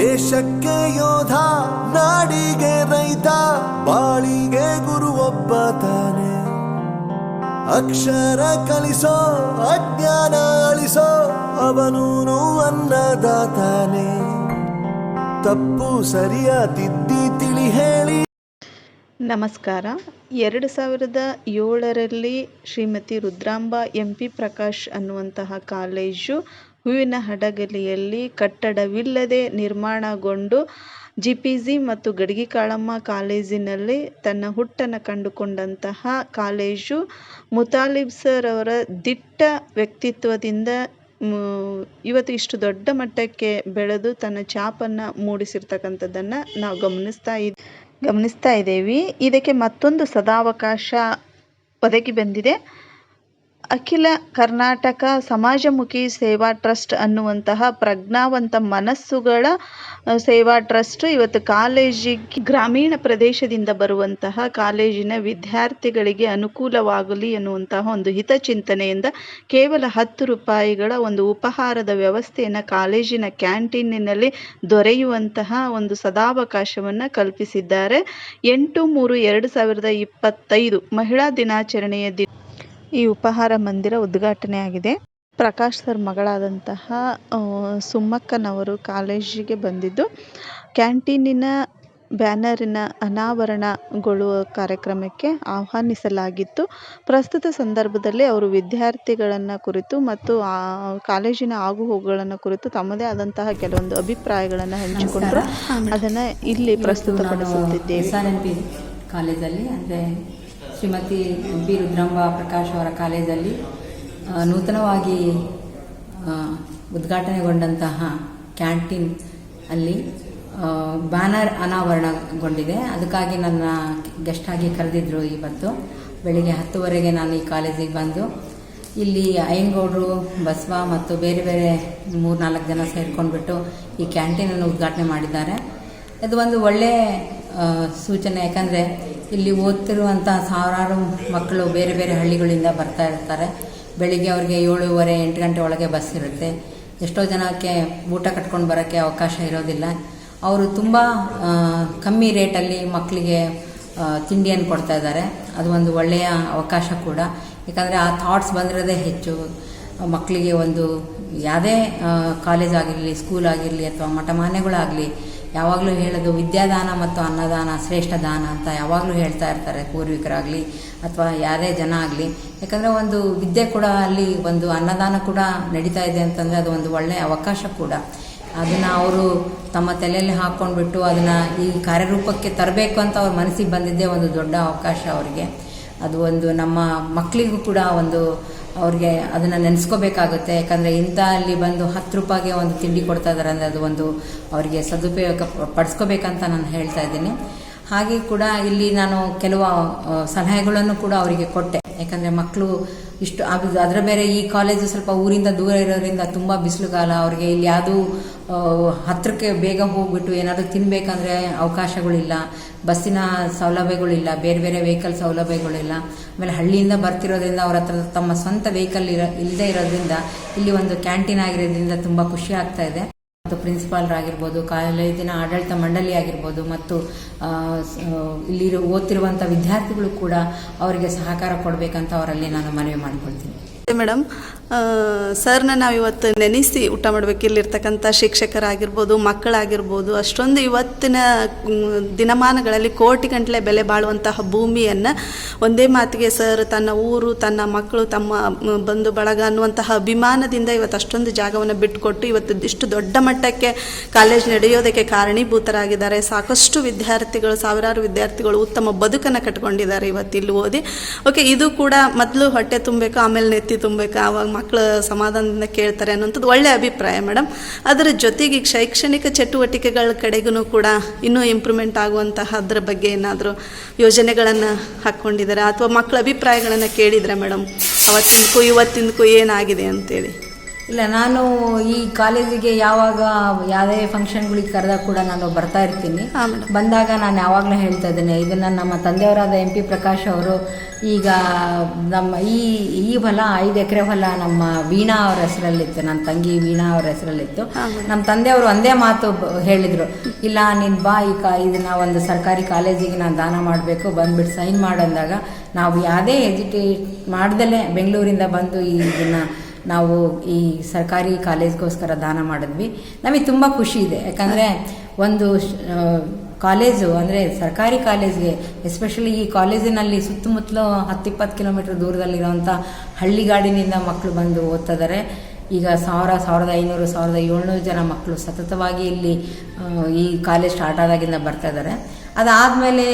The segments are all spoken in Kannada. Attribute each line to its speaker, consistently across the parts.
Speaker 1: ದೇಶಕ್ಕೆ ಯೋಧ, ನಾಡಿಗೆ ರೈತ, ಬಾಳಿಗೆ ಗುರು ಒಬ್ಬ ತಾನೆ. ಅಕ್ಷರ ಕಲಿಸೋ, ಅಜ್ಞಾನ ಅಳಿಸೋ ಅವನೂನು ಅನ್ನದಾತಾನೆ ತಪ್ಪು ಸರಿಯ ತಿದ್ದಿ ತಿಳಿ ಹೇಳಿ.
Speaker 2: ನಮಸ್ಕಾರ. ಎರಡು ಸಾವಿರದ ಏಳರಲ್ಲಿ ಶ್ರೀಮತಿ ರುದ್ರಾಂಬ ಎಂ ಪಿ ಪ್ರಕಾಶ್ ಅನ್ನುವಂತಹ ಕಾಲೇಜು ಹೂವಿನ ಹಡಗಲಿಯಲ್ಲಿ ಕಟ್ಟಡವಿಲ್ಲದೆ ನಿರ್ಮಾಣಗೊಂಡು ಜಿ ಪಿ ಜಿ ಮತ್ತು ಗಡಿಗೆ ಕಾಳಮ್ಮ ಕಾಲೇಜಿನಲ್ಲಿ ತನ್ನ ಹುಟ್ಟನ್ನು ಕಂಡುಕೊಂಡಂತಹ ಕಾಲೇಜು ಮುತಾಲಿಬ್ ಸರ್ ಅವರ ದಿಟ್ಟ ವ್ಯಕ್ತಿತ್ವದಿಂದ ಇವತ್ತು ಇಷ್ಟು ದೊಡ್ಡ ಮಟ್ಟಕ್ಕೆ ಬೆಳೆದು ತನ್ನ ಛಾಪನ್ನು ಮೂಡಿಸಿರ್ತಕ್ಕಂಥದ್ದನ್ನು ನಾವು ಗಮನಿಸ್ತಾ ಇದ್, ಗಮನಿಸ್ತಾ ಇದ್ದೇವೆ. ಇದಕ್ಕೆ ಮತ್ತೊಂದು ಸದಾವಕಾಶ ಒದಗಿ ಬಂದಿದೆ. ಅಖಿಲ ಕರ್ನಾಟಕ ಸಮಾಜಮುಖಿ ಸೇವಾ ಟ್ರಸ್ಟ್ ಅನ್ನುವಂತಹ ಪ್ರಜ್ಞಾವಂತ ಮನಸ್ಸುಗಳ ಸೇವಾ ಟ್ರಸ್ಟ್ ಇವತ್ತು ಕಾಲೇಜಿಗೆ ಗ್ರಾಮೀಣ ಪ್ರದೇಶದಿಂದ ಬರುವಂತಹ ಕಾಲೇಜಿನ ವಿದ್ಯಾರ್ಥಿಗಳಿಗೆ ಅನುಕೂಲವಾಗಲಿ ಎನ್ನುವಂತಹ ಒಂದು ಹಿತಚಿಂತನೆಯಿಂದ ಕೇವಲ ಹತ್ತು ರೂಪಾಯಿಗಳ ಒಂದು ಉಪಹಾರದ ವ್ಯವಸ್ಥೆಯನ್ನು ಕಾಲೇಜಿನ ಕ್ಯಾಂಟೀನಿನಲ್ಲಿ ದೊರೆಯುವಂತಹ ಒಂದು ಸದಾವಕಾಶವನ್ನು ಕಲ್ಪಿಸಿದ್ದಾರೆ. ಎಂಟು ಮೂರು ಎರಡು ಸಾವಿರದ ಇಪ್ಪತ್ತೈದು ಮಹಿಳಾ ದಿನಾಚರಣೆಯ ದಿನ ಈ ಉಪಹಾರ ಮಂದಿರ ಉದ್ಘಾಟನೆ ಆಗಿದೆ. ಪ್ರಕಾಶ್ ಸರ್ ಮಗಳಾದಂತಹ ಸುಮ್ಮಕ್ಕನವರು ಕಾಲೇಜಿಗೆ ಬಂದಿದ್ದು. ಕ್ಯಾಂಟೀನಿನ ಬ್ಯಾನರಿನ ಅನಾವರಣಗೊಳ್ಳುವ ಕಾರ್ಯಕ್ರಮಕ್ಕೆ ಆಹ್ವಾನಿಸಲಾಗಿತ್ತು. ಪ್ರಸ್ತುತ ಸಂದರ್ಭದಲ್ಲಿ ಅವರು ವಿದ್ಯಾರ್ಥಿಗಳನ್ನು ಕುರಿತು ಮತ್ತು ಆ ಕಾಲೇಜಿನ ಆಗುಹೋಗುಗಳನ್ನು ಕುರಿತು ತಮ್ಮದೇ ಆದಂತಹ ಕೆಲವೊಂದು ಅಭಿಪ್ರಾಯಗಳನ್ನು ಹಂಚಿಕೊಂಡರು ಅದನ್ನು ಇಲ್ಲಿ ಪ್ರಸ್ತುತಪಡಿಸುತ್ತಿದ್ದೇವೆ.
Speaker 3: ಎಸ್ ಆರ್ ಎನ್ ಪಿ ಕಾಲೇಜಲ್ಲಿ ಅಂದರೆ ಶ್ರೀಮತಿ ಬಿ. ರುದ್ರಾಂಬ ಪ್ರಕಾಶ್ ಅವರ ಕಾಲೇಜಲ್ಲಿ ನೂತನವಾಗಿ ಉದ್ಘಾಟನೆಗೊಂಡಂತಹ ಕ್ಯಾಂಟೀನ್ ಅಲ್ಲಿ ಬ್ಯಾನರ್ ಅನಾವರಣಗೊಂಡಿದೆ. ಅದಕ್ಕಾಗಿ ನನ್ನ ಗೆಸ್ಟ್ ಆಗಿ ಕರೆದಿದ್ರು ಇವತ್ತು. ಬೆಳಿಗ್ಗೆ ಹತ್ತುವರೆಗೆ ನಾನು ಈ ಕಾಲೇಜಿಗೆ ಬಂದು, ಇಲ್ಲಿ ಅಯ್ಯನಗೌಡರು ಬಸವ ಮತ್ತು ಬೇರೆ ಬೇರೆ ಮೂರು ನಾಲ್ಕು ಜನ ಸೇರ್ಕೊಂಡ್ಬಿಟ್ಟು ಈ ಕ್ಯಾಂಟೀನನ್ನು ಉದ್ಘಾಟನೆ ಮಾಡಿದ್ದಾರೆ. ಇದು ಒಂದು ಒಳ್ಳೆಯ ಸೂಚನೆ. ಯಾಕಂದರೆ ಇಲ್ಲಿ ಓದ್ತಿರುವಂಥ ಸಾವಿರಾರು ಮಕ್ಕಳು ಬೇರೆ ಬೇರೆ ಹಳ್ಳಿಗಳಿಂದ ಬರ್ತಾ ಇರ್ತಾರೆ. ಬೆಳಿಗ್ಗೆ ಅವ್ರಿಗೆ ಏಳುವರೆ, ಎಂಟು ಗಂಟೆ ಒಳಗೆ ಬಸ್ ಇರುತ್ತೆ. ಎಷ್ಟೋ ಜನಕ್ಕೆ ಊಟ ಕಟ್ಕೊಂಡು ಬರೋಕ್ಕೆ ಅವಕಾಶ ಇರೋದಿಲ್ಲ. ಅವರು ತುಂಬ ಕಮ್ಮಿ ರೇಟಲ್ಲಿ ಮಕ್ಕಳಿಗೆ ತಿಂಡಿಯನ್ನು ಕೊಡ್ತಾ ಇದ್ದಾರೆ. ಅದು ಒಂದು ಒಳ್ಳೆಯ ಅವಕಾಶ ಕೂಡ. ಯಾಕಂದರೆ ಆ ಥಾಟ್ಸ್ ಬಂದಿರೋದೇ ಹೆಚ್ಚು. ಮಕ್ಕಳಿಗೆ ಒಂದು, ಯಾವುದೇ ಕಾಲೇಜ್ ಆಗಿರಲಿ ಸ್ಕೂಲ್ ಆಗಿರಲಿ ಅಥವಾ ಮಠಮಾನ್ಯಗಳಾಗಲಿ ಯಾವಾಗಲೂ ಹೇಳೋದು ವಿದ್ಯಾದಾನ ಮತ್ತು ಅನ್ನದಾನ, ಶ್ರೇಷ್ಠ ದಾನ ಅಂತ ಯಾವಾಗಲೂ ಹೇಳ್ತಾ ಇರ್ತಾರೆ ಪೂರ್ವಿಕರಾಗಲಿ ಅಥವಾ ಯಾರೇ ಜನ ಆಗಲಿ. ಯಾಕಂದರೆ ಒಂದು ವಿದ್ಯೆ ಕೂಡ ಅಲ್ಲಿ ಒಂದು ಅನ್ನದಾನ ಕೂಡ ನಡೀತಾ ಇದೆ ಅಂತಂದರೆ ಅದು ಒಂದು ಒಳ್ಳೆಯ ಅವಕಾಶ ಕೂಡ. ಅದನ್ನು ಅವರು ತಮ್ಮ ತಲೆಯಲ್ಲಿ ಹಾಕ್ಕೊಂಡ್ಬಿಟ್ಟು ಅದನ್ನು ಈ ಕಾರ್ಯರೂಪಕ್ಕೆ ತರಬೇಕು ಅಂತ ಅವ್ರ ಮನಸ್ಸಿಗೆ ಬಂದಿದ್ದೇ ಒಂದು ದೊಡ್ಡ ಅವಕಾಶ ಅವರಿಗೆ. ಅದು ಒಂದು ನಮ್ಮ ಮಕ್ಕಳಿಗೂ ಕೂಡ ಒಂದು ಅವ್ರಿಗೆ ಅದನ್ನು ನೆನೆಸ್ಕೋಬೇಕಾಗುತ್ತೆ. ಯಾಕಂದರೆ ಇಂಥ ಅಲ್ಲಿ ಬಂದು ಹತ್ತು ರೂಪಾಯಿಗೆ ಒಂದು ತಿಂಡಿ ಕೊಡ್ತಾ ಇದ್ದಾರೆ ಅಂದರೆ ಅದು ಒಂದು ಅವರಿಗೆ ಸದುಪಯೋಗ ಪಡಿಸ್ಕೋಬೇಕಂತ ನಾನು ಹೇಳ್ತಾ ಇದ್ದೀನಿ. ಹಾಗೆ ಕೂಡ ಇಲ್ಲಿ ನಾನು ಕೆಲವು ಸಲಹೆಗಳನ್ನು ಕೂಡ ಅವರಿಗೆ ಕೊಟ್ಟೆ. ಯಾಕಂದರೆ ಮಕ್ಕಳು ಇಷ್ಟು ಅದು ಅದರ ಬೇರೆ ಈ ಕಾಲೇಜು ಸ್ವಲ್ಪ ಊರಿಂದ ದೂರ ಇರೋದ್ರಿಂದ ತುಂಬ ಬಿಸಿಲುಗಾಲ, ಅವ್ರಿಗೆ ಇಲ್ಲಿ ಯಾವುದೂ ಹತ್ತಿರಕ್ಕೆ ಬೇಗ ಹೋಗ್ಬಿಟ್ಟು ಏನಾದರೂ ತಿನ್ನಬೇಕಂದ್ರೆ ಅವಕಾಶಗಳಿಲ್ಲ. ಬಸ್ಸಿನ ಸೌಲಭ್ಯಗಳಿಲ್ಲ, ಬೇರೆ ಬೇರೆ ವೆಹಿಕಲ್ ಸೌಲಭ್ಯಗಳಿಲ್ಲ. ಆಮೇಲೆ ಹಳ್ಳಿಯಿಂದ ಬರ್ತಿರೋದ್ರಿಂದ ಅವ್ರ ಹತ್ರ ತಮ್ಮ ಸ್ವಂತ ವೆಹಿಕಲ್ ಇರೋ ಇಲ್ಲದೆ ಇರೋದ್ರಿಂದ ಇಲ್ಲಿ ಒಂದು ಕ್ಯಾಂಟೀನ್ ಆಗಿರೋದ್ರಿಂದ ತುಂಬ ಖುಷಿ ಆಗ್ತಾ ಇದೆ. ಮತ್ತು ಪ್ರಿನ್ಸಿಪಾಲ್ರಾಗಿರ್ಬೋದು ಕಾಲೇಜಿನ ಆಡಳಿತ ಮಂಡಳಿ ಆಗಿರ್ಬೋದು ಮತ್ತು ಇಲ್ಲಿ ಓದ್ತಿರುವಂಥ ವಿದ್ಯಾರ್ಥಿಗಳು ಕೂಡ ಅವರಿಗೆ ಸಹಕಾರ ಕೊಡಬೇಕಂತ ಅವರಲ್ಲಿ ನಾನು ಮನವಿ ಮಾಡಿಕೊಳ್ತೀನಿ.
Speaker 2: ಮೇಡಮ್ ಸರ್ನ ನಾವು ಇವತ್ತು ನೆನೆಸಿ ಊಟ ಮಾಡಬೇಕು. ಇಲ್ಲಿರ್ತಕ್ಕಂಥ ಶಿಕ್ಷಕರಾಗಿರ್ಬೋದು, ಮಕ್ಕಳಾಗಿರ್ಬೋದು, ಅಷ್ಟೊಂದು ಇವತ್ತಿನ ದಿನಮಾನಗಳಲ್ಲಿ ಕೋಟಿ ಗಂಟಲೆ ಬೆಲೆ ಬಾಳುವಂತಹ ಭೂಮಿಯನ್ನು ಒಂದೇ ಮಾತಿಗೆ ಸರ್ ತನ್ನ ಊರು, ತನ್ನ ಮಕ್ಕಳು, ತಮ್ಮ ಬಂಧು ಬಳಗ ಅನ್ನುವಂತಹ ಅಭಿಮಾನದಿಂದ ಇವತ್ತು ಅಷ್ಟೊಂದು ಜಾಗವನ್ನು ಬಿಟ್ಟುಕೊಟ್ಟು ಇವತ್ತು ಇಷ್ಟು ದೊಡ್ಡ ಮಟ್ಟಕ್ಕೆ ಕಾಲೇಜ್ ನಡೆಯೋದಕ್ಕೆ ಕಾರಣೀಭೂತರಾಗಿದ್ದಾರೆ. ಸಾಕಷ್ಟು ವಿದ್ಯಾರ್ಥಿಗಳು, ಸಾವಿರಾರು ವಿದ್ಯಾರ್ಥಿಗಳು ಉತ್ತಮ ಬದುಕನ್ನು ಕಟ್ಕೊಂಡಿದ್ದಾರೆ ಇವತ್ತು ಇಲ್ಲಿ ಓದಿ. ಓಕೆ ಇದು ಕೂಡ ಮೊದಲು ಹೊಟ್ಟೆ ತುಂಬಬೇಕು ಆಮೇಲೆ ನೆತ್ತಿ ತುಂಬಬೇಕು? ಆವಾಗ ಮಕ್ಕಳು ಸಮಾಧಾನದಿಂದ ಕೇಳ್ತಾರೆ ಅನ್ನೋಂಥದ್ದು ಒಳ್ಳೆಯ ಅಭಿಪ್ರಾಯ ಮೇಡಮ್ ಅದರ ಜೊತೆಗೆ ಈಗ ಶೈಕ್ಷಣಿಕ ಚಟುವಟಿಕೆಗಳ ಕಡೆಗೂ ಕೂಡ ಇನ್ನೂ ಇಂಪ್ರೂವ್ಮೆಂಟ್ ಆಗುವಂತಹ ಅದರ ಬಗ್ಗೆ ಏನಾದರೂ ಯೋಜನೆಗಳನ್ನು ಹಾಕ್ಕೊಂಡಿದ್ದಾರೆ ಅಥವಾ ಮಕ್ಕಳ ಅಭಿಪ್ರಾಯಗಳನ್ನು ಕೇಳಿದರೆ ಮೇಡಮ್ ಅವತ್ತಿಂದಕ್ಕೂ, ಇವತ್ತಿಂದಕ್ಕೂ ಏನಾಗಿದೆ ಅಂತೇಳಿ.
Speaker 3: ಇಲ್ಲ ನಾನು ಈ ಕಾಲೇಜಿಗೆ ಯಾವಾಗ ಯಾವುದೇ ಫಂಕ್ಷನ್ಗಳಿಗೆ ಕರೆದಾಗ ಕೂಡ ನಾನು ಬರ್ತಾ ಇರ್ತೀನಿ. ಬಂದಾಗ ನಾನು ಯಾವಾಗಲೂ ಹೇಳ್ತಾ ಇದ್ದೇನೆ ಇದನ್ನು ನಮ್ಮ ತಂದೆಯವರಾದ ಎಂ ಪಿ ಪ್ರಕಾಶ್ ಅವರು ಈಗ ನಮ್ಮ ಈ ಈ ಹೊಲ ಐದು ಎಕರೆ ಹೊಲ ನಮ್ಮ ವೀಣಾ ಅವ್ರ ಹೆಸರಲ್ಲಿತ್ತು ನನ್ನ ತಂಗಿ ವೀಣಾ ಅವ್ರ ಹೆಸರಲ್ಲಿತ್ತು. ನಮ್ಮ ತಂದೆಯವರು ಒಂದೇ ಮಾತು ಹೇಳಿದರು ಇಲ್ಲ ನೀನು ಬಾ ಈ ಕಾ ಇದನ್ನ ಒಂದು ಸರ್ಕಾರಿ ಕಾಲೇಜಿಗೆ ನಾನು ದಾನ ಮಾಡಬೇಕು ಬಂದ್ಬಿಟ್ಟು ಸೈನ್ ಮಾಡಂದಾಗ ನಾವು ಯಾವುದೇ ಎಜುಕೇಟ್ ಮಾಡ್ದಲೇ ಬೆಂಗಳೂರಿಂದ ಬಂದು ಈ ಇದನ್ನು ನಾವು ಈ ಸರ್ಕಾರಿ ಕಾಲೇಜ್ಗೋಸ್ಕರ ದಾನ ಮಾಡಿದ್ವಿ. ನಮಗೆ ತುಂಬ ಖುಷಿ ಇದೆ. ಯಾಕಂದರೆ ಒಂದು ಕಾಲೇಜು ಅಂದರೆ ಸರ್ಕಾರಿ ಕಾಲೇಜ್ಗೆ ಎಸ್ಪೆಷಲಿ ಈ ಕಾಲೇಜಿನಲ್ಲಿ ಸುತ್ತಮುತ್ತಲು ಹತ್ತಿಪ್ಪತ್ತು ಕಿಲೋಮೀಟರ್ ದೂರದಲ್ಲಿರುವಂಥ ಹಳ್ಳಿಗಾಡಿನಿಂದ ಮಕ್ಕಳು ಬಂದು ಓದ್ತಾ ಇದ್ದಾರೆ ಈಗ ಸಾವಿರ, ಸಾವಿರದ ಐನೂರು, ಸಾವಿರದ ಏಳ್ನೂರು ಜನ ಮಕ್ಕಳು ಸತತವಾಗಿ ಇಲ್ಲಿ ಈ ಕಾಲೇಜ್ ಸ್ಟಾರ್ಟ್ ಆದಾಗಿಂದ ಬರ್ತಾ ಇದ್ದಾರೆ. ಅದಾದಮೇಲೆ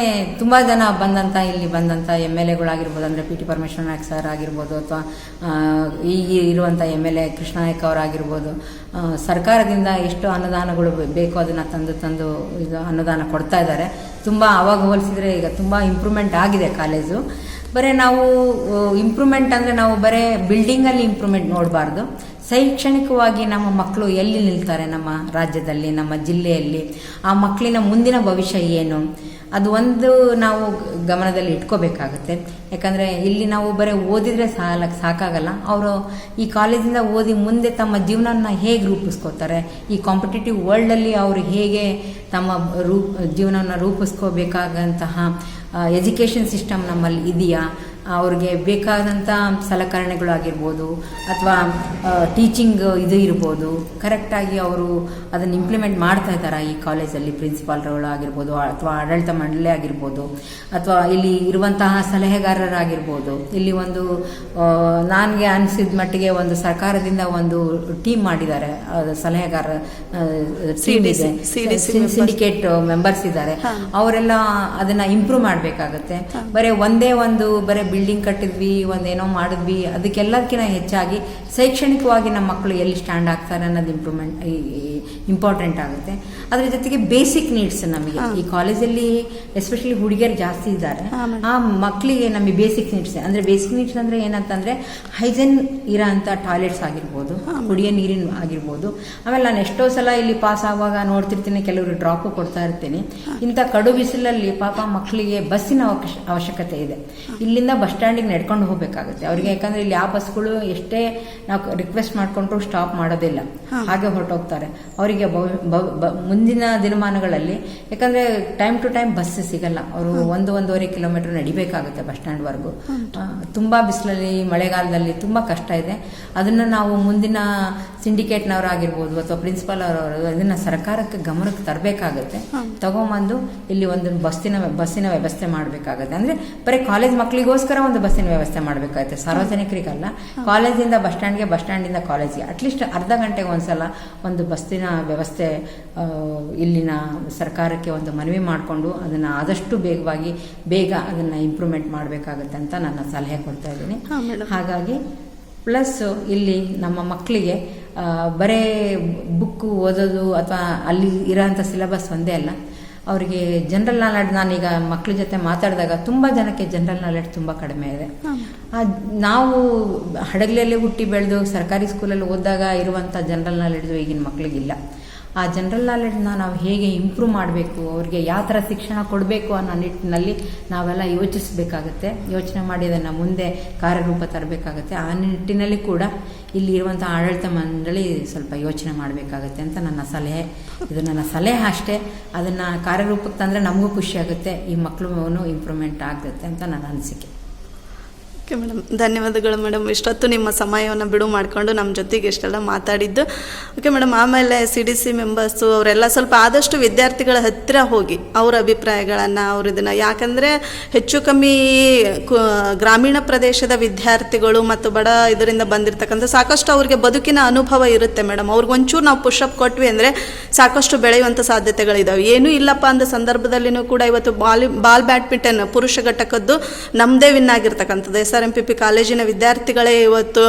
Speaker 3: ತುಂಬ ಜನ ಬಂದಂಥ ಇಲ್ಲಿ ಬಂದಂಥ ಎಂ ಎಲ್ ಎಗಳಾಗಿರ್ಬೋದು, ಅಂದರೆ P T Parameshwara Nayak sir ಆಗಿರ್ಬೋದು, ಅಥವಾ ಈಗ ಇರುವಂಥ M L A Krishna Nayak ಅವರಾಗಿರ್ಬೋದು ಸರ್ಕಾರದಿಂದ ಎಷ್ಟು ಅನುದಾನಗಳು ಬೇಕೋ ಅದನ್ನು ತಂದು ತಂದು ಇದು ಅನುದಾನ ಕೊಡ್ತಾ ಇದ್ದಾರೆ. ತುಂಬ ಅವಾಗ ಹೋಲಿಸಿದ್ರೆ ಈಗ ತುಂಬ ಇಂಪ್ರೂವ್ಮೆಂಟ್ ಆಗಿದೆ ಕಾಲೇಜು. ಬರೀ ನಾವು ಇಂಪ್ರೂವ್ಮೆಂಟ್ ಅಂದರೆ ನಾವು ಬರೀ ಬಿಲ್ಡಿಂಗಲ್ಲಿ ಇಂಪ್ರೂವ್ಮೆಂಟ್ ನೋಡಬಾರ್ದು. ಶೈಕ್ಷಣಿಕವಾಗಿ ನಮ್ಮ ಮಕ್ಕಳು ಎಲ್ಲಿ ನಿಲ್ತಾರೆ ನಮ್ಮ ರಾಜ್ಯದಲ್ಲಿ, ನಮ್ಮ ಜಿಲ್ಲೆಯಲ್ಲಿ? ಆ ಮಕ್ಕಳಿನ ಮುಂದಿನ ಭವಿಷ್ಯ ಏನು? ಅದು ಒಂದು ನಾವು ಗಮನದಲ್ಲಿ ಇಟ್ಕೋಬೇಕಾಗುತ್ತೆ. ಯಾಕಂದರೆ ಇಲ್ಲಿ ನಾವು ಬರೀ ಓದಿದರೆ ಸಾಲ, ಸಾಕಾಗಲ್ಲ. ಅವರು ಈ ಕಾಲೇಜಿಂದ ಓದಿ ಮುಂದೆ ತಮ್ಮ ಜೀವನನ ಹೇಗೆ ರೂಪಿಸ್ಕೋತಾರೆ? ಈ ಕಾಂಪಿಟೇಟಿವ್ ವರ್ಲ್ಡಲ್ಲಿ ಅವರು ಹೇಗೆ ತಮ್ಮ ರೂಪ್, ಜೀವನವನ್ನು ರೂಪಿಸ್ಕೋಬೇಕಾದಂತಹ ಎಜುಕೇಷನ್ ಸಿಸ್ಟಮ್ ನಮ್ಮಲ್ಲಿ ಇದೆಯಾ? ಅವ್ರಿಗೆ ಬೇಕಾದಂಥ ಸಲಕರಣೆಗಳಾಗಿರ್ಬೋದು ಅಥವಾ ಟೀಚಿಂಗ್ ಇದು ಇರ್ಬೋದು. ಕರೆಕ್ಟಾಗಿ ಅವರು ಅದನ್ನು ಇಂಪ್ಲಿಮೆಂಟ್ ಮಾಡ್ತಾ ಇದ್ದಾರಾ ಈ ಕಾಲೇಜಲ್ಲಿ ಪ್ರಿನ್ಸಿಪಾಲ್ಗಳು ಆಗಿರ್ಬೋದು ಅಥವಾ ಆಡಳಿತ ಮಂಡಳಿ ಆಗಿರ್ಬೋದು ಅಥವಾ ಇಲ್ಲಿ ಇರುವಂತಹ ಸಲಹೆಗಾರರಾಗಿರ್ಬೋದು. ಇಲ್ಲಿ ಒಂದು ನನಗೆ ಅನಿಸಿದ ಮಟ್ಟಿಗೆ ಒಂದು ಸರ್ಕಾರದಿಂದ ಒಂದು ಟೀಮ್ ಮಾಡಿದ್ದಾರೆ. ಸಲಹೆಗಾರ ಸಿಂಡಿಕೇಟ್ ಮೆಂಬರ್ಸ್ ಇದ್ದಾರೆ. ಅವರೆಲ್ಲ ಅದನ್ನ ಇಂಪ್ರೂವ್ ಮಾಡಬೇಕಾಗತ್ತೆ. ಬರೀ ಒಂದೇ ಒಂದು ಬರೀ ಬಿಲ್ಡಿಂಗ್ ಕಟ್ಟಿದ್ವಿ ಒಂದೇನೋ ಮಾಡಿದ್ವಿ ಅದಕ್ಕೆಲ್ಲದಕ್ಕಿಂತ ಹೆಚ್ಚಾಗಿ ಶೈಕ್ಷಣಿಕವಾಗಿ ನಮ್ಮ ಮಕ್ಕಳು ಎಲ್ಲಿ ಸ್ಟ್ಯಾಂಡ್ ಆಗ್ತಾರೆ ಅನ್ನೋದು ಇಂಪ್ರೂವ್ಮೆಂಟ್ ಇಂಪಾರ್ಟೆಂಟ್ ಆಗುತ್ತೆ. ಅದ್ರ ಜೊತೆಗೆ ಬೇಸಿಕ್ ನೀಡ್ಸ್ ನಮಗೆ. ಈ ಕಾಲೇಜಲ್ಲಿ ಎಸ್ಪೆಷಲಿ ಹುಡುಗಿಯರು ಜಾಸ್ತಿ ಇದ್ದಾರೆ. ಆ ಮಕ್ಕಳಿಗೆ ನಮಗೆ ಬೇಸಿಕ್ ನೀಡ್ಸ್ ಅಂದ್ರೆ ಬೇಸಿಕ್ ನೀಡ್ಸ್ ಅಂದ್ರೆ ಏನಂತಂದ್ರೆ ಹೈಜೆನ್ ಇರೋ ಅಂತ ಟಾಯ್ಲೆಟ್ಸ್ ಆಗಿರ್ಬೋದು ಕುಡಿಯ ನೀರಿನ ಆಗಿರ್ಬೋದು. ಆಮೇಲೆ ನಾನು ಎಷ್ಟೋ ಸಲ ಇಲ್ಲಿ ಪಾಸ್ ಆಗುವಾಗ ನೋಡ್ತಿರ್ತೀನಿ ಕೆಲವರು ಡ್ರಾಪ್ ಕೊಡ್ತಾ ಇರ್ತೀನಿ. ಇಂಥ ಕಡು ಬಿಸಿಲಲ್ಲಿ ಪಾಪ ಮಕ್ಕಳಿಗೆ ಬಸ್ಸಿನ ಅವಶ್ಯಕತೆ ಇದೆ. ಇಲ್ಲಿಂದ ಬಸ್ ಸ್ಟ್ಯಾಂಡಿಗೆ ನಡ್ಕೊಂಡು ಹೋಗಬೇಕಾಗುತ್ತೆ. ಅವರಿಗೆ ಯಾಕಂದ್ರೆ ಇಲ್ಲಿ ಆ ಬಸ್ಗಳು ಎಷ್ಟೇ ನಾವು ರಿಕ್ವೆಸ್ಟ್ ಮಾಡ್ಕೊಂಡ್ರು ಸ್ಟಾಪ್ ಮಾಡೋದಿಲ್ಲ. ಹಾಗೆ ಹೊರಟೋಗ್ತಾರೆ. ಅವರಿಗೆ ಮುಂದಿನ ದಿನಮಾನಗಳಲ್ಲಿ ಯಾಕಂದ್ರೆ ಟೈಮ್ ಟು ಟೈಮ್ ಬಸ್ ಸಿಗಲ್ಲ. ಅವರು ಒಂದು ಒಂದೂವರೆ ಕಿಲೋಮೀಟರ್ ನಡಿಬೇಕಾಗುತ್ತೆ ಬಸ್ ಸ್ಟ್ಯಾಂಡ್ವರೆಗೂ ತುಂಬಾ ಬಿಸಿಲಲ್ಲಿ ಮಳೆಗಾಲದಲ್ಲಿ ತುಂಬಾ ಕಷ್ಟ ಇದೆ. ಅದನ್ನ ನಾವು ಮುಂದಿನ ಸಿಂಡಿಕೇಟ್ನವರಾಗಿರ್ಬೋದು ಅಥವಾ ಪ್ರಿನ್ಸಿಪಾಲ್ ಅವರವರು ಇದನ್ನ ಸರ್ಕಾರಕ್ಕೆ ಗಮನಕ್ಕೆ ತರಬೇಕಾಗುತ್ತೆ. ತಗೊಂಬಂದು ಇಲ್ಲಿ ಒಂದು ಬಸ್ಸಿನ ಬಸ್ಸಿನ ವ್ಯವಸ್ಥೆ ಮಾಡಬೇಕಾಗುತ್ತೆ. ಅಂದ್ರೆ ಬರೀ ಕಾಲೇಜ್ ಮಕ್ಕಳಿಗೋಸ್ಕರ ಒಂದು ಬಸ್ಸಿನ ವ್ಯವಸ್ಥೆ ಮಾಡಬೇಕಾಗುತ್ತೆ ಸಾರ್ವಜನಿಕರಿಗಲ್ಲ. ಕಾಲೇಜಿಂದ ಬಸ್ ಸ್ಟ್ಯಾಂಡ್ಗೆ ಬಸ್ ಸ್ಟ್ಯಾಂಡಿಂದ ಕಾಲೇಜ್ಗೆ. ಅಟ್ಲೀಸ್ಟ್ ಅರ್ಧ ಗಂಟೆಗೆ ಒಂದ್ಸಲ ಒಂದು ಬಸ್ಸಿನ ವ್ಯವಸ್ಥೆ ಇಲ್ಲಿನ ಸರ್ಕಾರಕ್ಕೆ ಒಂದು ಮನವಿ ಮಾಡಿಕೊಂಡು ಅದನ್ನು ಆದಷ್ಟು ಬೇಗವಾಗಿ ಬೇಗ ಅದನ್ನು ಇಂಪ್ರೂವ್ಮೆಂಟ್ ಮಾಡಬೇಕಾಗುತ್ತೆ ಅಂತ ನನ್ನ ಸಲಹೆ ಕೊಡ್ತಾ ಇದ್ದೀನಿ. ಹಾಗಾಗಿ ಪ್ಲಸ್ ಇಲ್ಲಿ ನಮ್ಮ ಮಕ್ಕಳಿಗೆ ಬರೇ ಬುಕ್ಕು ಓದೋದು ಅಥವಾ ಅಲ್ಲಿ ಇರೋಂಥ ಸಿಲೆಬಸ್ ಒಂದೇ ಅಲ್ಲ. ಅವರಿಗೆ ಜನರಲ್ ನಾಲೆಡ್ಜ್ ನಾನೀಗ ಮಕ್ಕಳ ಜೊತೆ ಮಾತಾಡಿದಾಗ ತುಂಬ ಜನಕ್ಕೆ ಜನರಲ್ ನಾಲೆಡ್ಜ್ ತುಂಬ ಕಡಿಮೆ ಇದೆ. ಆ, ನಾವು ಹಡಗಲಿಯಲ್ಲಿ ಹುಟ್ಟಿ ಬೆಳೆದು ಸರ್ಕಾರಿ ಸ್ಕೂಲಲ್ಲಿ ಓದಿದಾಗ ಇರುವಂಥ ಜನರಲ್ ನಾಲೆಡ್ಜು ಈಗಿನ ಮಕ್ಕಳಿಗಿಲ್ಲ ಆ ಜನರಲ್ ನಾಲೆಡ್ಜ್ನ ನಾವು ಹೇಗೆ ಇಂಪ್ರೂವ್ ಮಾಡಬೇಕು, ಅವ್ರಿಗೆ ಯಾವ ಥರ ಶಿಕ್ಷಣ ಕೊಡಬೇಕು ಅನ್ನೋ ನಿಟ್ಟಿನಲ್ಲಿ ನಾವೆಲ್ಲ ಯೋಚಿಸಬೇಕಾಗುತ್ತೆ. ಯೋಚನೆ ಮಾಡಿ ಅದನ್ನು ಮುಂದೆ ಕಾರ್ಯರೂಪ ತರಬೇಕಾಗುತ್ತೆ. ಆ ನಿಟ್ಟಿನಲ್ಲಿ ಕೂಡ ಇಲ್ಲಿ ಇರುವಂಥ ಆಡಳಿತ ಮಂಡಳಿ ಸ್ವಲ್ಪ ಯೋಚನೆ ಮಾಡಬೇಕಾಗುತ್ತೆ ಅಂತ ನನ್ನ ಸಲಹೆ. ಇದು ನನ್ನ ಸಲಹೆ ಅಷ್ಟೇ. ಅದನ್ನು ಕಾರ್ಯರೂಪಕ್ಕೆ ತಂದರೆ ನಮಗೂ ಖುಷಿ ಆಗುತ್ತೆ. ಈ ಮಕ್ಕಳು ಇಂಪ್ರೂವ್ಮೆಂಟ್ ಆಗುತ್ತೆ ಅಂತ ನನ್ನ ಅನಿಸಿಕೆ.
Speaker 2: Okay madam. ಧನ್ಯವಾದಗಳು ಮೇಡಮ್. ಇಷ್ಟೊತ್ತು ನಿಮ್ಮ ಸಮಯವನ್ನು ಬಿಡು ಮಾಡಿಕೊಂಡು ನಮ್ಮ ಜೊತೆಗೆ ಇಷ್ಟೆಲ್ಲ ಮಾತಾಡಿದ್ದು. ಓಕೆ ಮೇಡಮ್, ಆಮೇಲೆ ಸಿ ಡಿ ಸಿ ಮೆಂಬರ್ಸು ಅವರೆಲ್ಲ ಸ್ವಲ್ಪ ಆದಷ್ಟು ವಿದ್ಯಾರ್ಥಿಗಳ ಹತ್ತಿರ ಹೋಗಿ ಅವರ ಅಭಿಪ್ರಾಯಗಳನ್ನು, ಅವ್ರ ಇದನ್ನು. ಯಾಕಂದರೆ ಹೆಚ್ಚು ಕಮ್ಮಿ ಗ್ರಾಮೀಣ ಪ್ರದೇಶದ ವಿದ್ಯಾರ್ಥಿಗಳು ಮತ್ತು ಬಡ ಇದರಿಂದ ಬಂದಿರತಕ್ಕಂಥ ಸಾಕಷ್ಟು ಅವ್ರಿಗೆ ಬದುಕಿನ ಅನುಭವ ಇರುತ್ತೆ ಮೇಡಮ್. ಅವ್ರಿಗೆ ಒಂಚೂರು ನಾವು ಪುಷಪ್ ಕೊಟ್ವಿ ಅಂದರೆ ಸಾಕಷ್ಟು ಬೆಳೆಯುವಂಥ ಸಾಧ್ಯತೆಗಳಿದ್ದಾವೆ ಏನೂ ಇಲ್ಲಪ್ಪ ಅಂದ ಸಂದರ್ಭದಲ್ಲಿನೂ ಕೂಡ ಇವತ್ತು ಬಾಲ್ ಬಾಲ್ ಬ್ಯಾಡ್ಮಿಂಟನ್ ಪುರುಷ ಘಟಕದ್ದು ನಮ್ಮದೇ ವಿನ್ ಆಗಿರ್ತಕ್ಕಂಥದ್ದು. S R M P P ಕಾಲೇಜಿನ ವಿದ್ಯಾರ್ಥಿಗಳೇ ಇವತ್ತು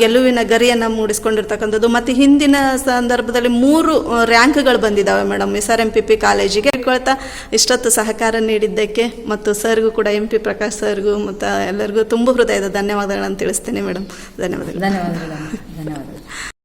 Speaker 2: ಗೆಲುವಿನ ಗರಿಯನ್ನು ಮೂಡಿಸ್ಕೊಂಡಿರ್ತಕ್ಕಂಥದ್ದು. ಮತ್ತು ಹಿಂದಿನ ಸಂದರ್ಭದಲ್ಲಿ ಮೂರು ರ್ಯಾಂಕ್ಗಳು ಬಂದಿದ್ದಾವೆ madam S R M P P ಕಾಲೇಜಿಗೆ. ಹೇಳ್ಕೊಳ್ತಾ ಇಷ್ಟೊತ್ತು ಸಹಕಾರ ನೀಡಿದ್ದಕ್ಕೆ ಮತ್ತು ಸರ್ಗೂ ಕೂಡ, ಎಂ ಪಿ ಪ್ರಕಾಶ್ ಸರ್ಗೂ, ಮತ್ತು ಎಲ್ಲರಿಗೂ ತುಂಬ ಹೃದಯದ ಧನ್ಯವಾದಗಳನ್ನು ತಿಳಿಸ್ತೇನೆ ಮೇಡಮ್ ಧನ್ಯವಾದಗಳು.
Speaker 3: ಧನ್ಯವಾದಗಳು ಧನ್ಯವಾದಗಳು.